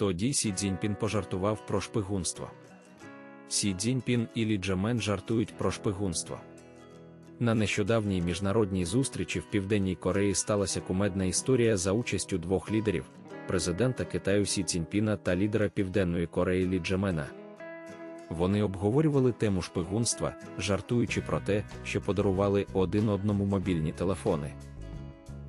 Тоді Сі Цзіньпін пожартував про шпигунство. Сі Цзіньпін і Лі Джамен жартують про шпигунство. На нещодавній міжнародній зустрічі в Південній Кореї сталася кумедна історія за участю двох лідерів президента Китаю Сі Цзіньпіна та лідера Південної Кореї Лі Джамена. Вони обговорювали тему шпигунства, жартуючи про те, що подарували один одному мобільні телефони.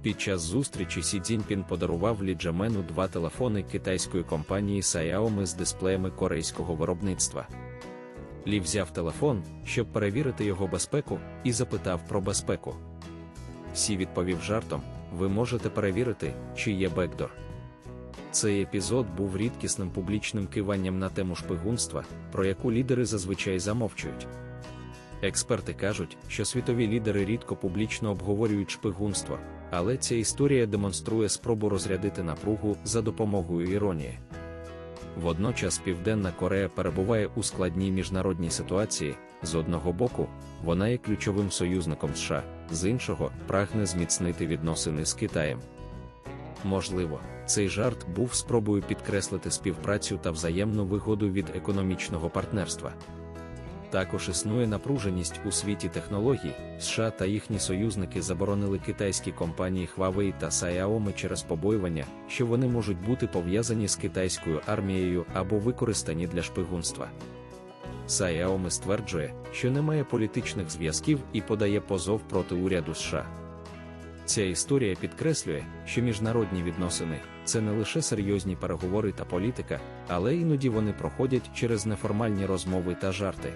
Під час зустрічі Сі Цзіньпін подарував Лі Джамену два телефони китайської компанії Xiaomi з дисплеями корейського виробництва. Лі взяв телефон, щоб перевірити його безпеку, і запитав про безпеку. Сі відповів жартом: ви можете перевірити, чи є бекдор. Цей епізод був рідкісним публічним киванням на тему шпигунства, про яку лідери зазвичай замовчують. Експерти кажуть, що світові лідери рідко публічно обговорюють шпигунство, але ця історія демонструє спробу розрядити напругу за допомогою іронії. Водночас Південна Корея перебуває у складній міжнародній ситуації. З одного боку, вона є ключовим союзником США, з іншого прагне зміцнити відносини з Китаєм. Можливо, цей жарт був спробою підкреслити співпрацю та взаємну вигоду від економічного партнерства. Також існує напруженість у світі технологій. США та їхні союзники заборонили китайські компанії Huawei та Xiaomi через побоювання, що вони можуть бути пов'язані з китайською армією або використані для шпигунства. Xiaomi стверджує, що немає політичних зв'язків і подає позов проти уряду США. Ця історія підкреслює, що міжнародні відносини це не лише серйозні переговори та політика, але іноді вони проходять через неформальні розмови та жарти.